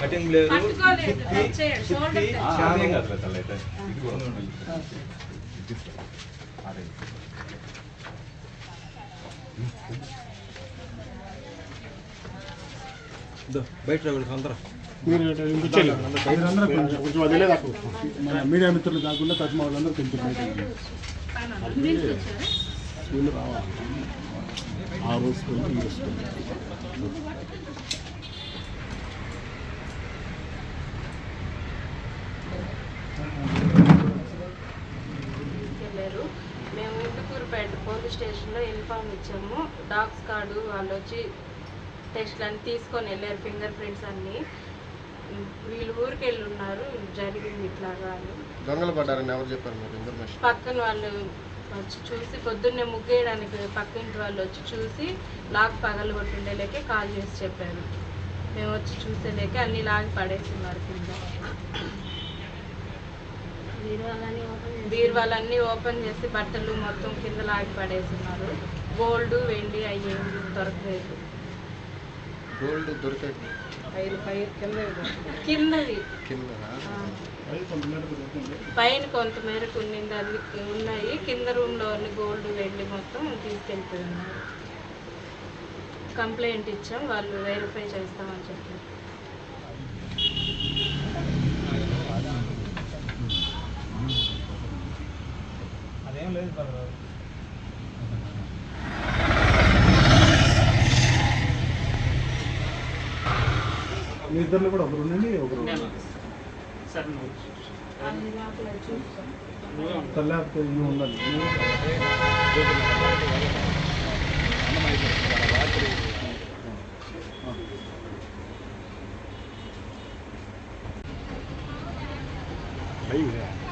Cutting లేదు బయట అందరూ కొంచెం కొంచెం వదిలేదు మీడియా మిత్రులు కాకుండా తక్కువ వాళ్ళందరూ కొంచెం బయట. స్కూల్ రావాలి. ఆ రోజు స్కూల్ ఈ స్కూల్ వెళ్ళారు. మేము ఇందుకూరుపేట పోలీస్ స్టేషన్లో ఇన్ఫార్మ్ ఇచ్చాము. డాగ్స్ కార్డు వాళ్ళు వచ్చి టెస్ట్లు అన్ని తీసుకొని వెళ్ళారు ఫింగర్ ప్రింట్స్ అన్నీ. వీళ్ళు ఊరికి వెళ్ళి ఉన్నారు. జరిగింది ఇట్లాగా దొంగలు పడ్డారని ఎవరు చెప్పారు ఇన్ఫర్మేషన్ పక్కన వాళ్ళు వచ్చి చూసి పొద్దున్నే ముగ్గేయడానికి పక్కింటి వాళ్ళు వచ్చి చూసి లాక్ పగలు కొట్టుండేలేకే కాల్ చేసి చెప్పారు. మేము వచ్చి చూసేలేకే అన్ని లాగి పడేస్తున్నారు కింద. బీరువాలన్నీ ఓపెన్ చేసి బట్టలు మొత్తం కింద లాగి పడేస్తున్నారు. గోల్డ్ వెండి అవి ఏమి దొరకలేదు. గోల్డ్ కింద దొరికింది. పైన కొంత మేరకు ఉన్నింది. అది ఉన్నాయి. కింద రూమ్లో గోల్డ్ వెండి మొత్తం తీసుకెళ్ళిపోయి ఉన్నారు కంప్లైంట్ ఇచ్చాం. వాళ్ళు వెరిఫై చేస్తామని చెప్పారు. మీ ఇద్దరిలో కూడా ఒకరు ఉండండి ఒకరు అది నాకు చూస్తాం తల్లేకపోతే ఇవి ఉండాలి అయ్యి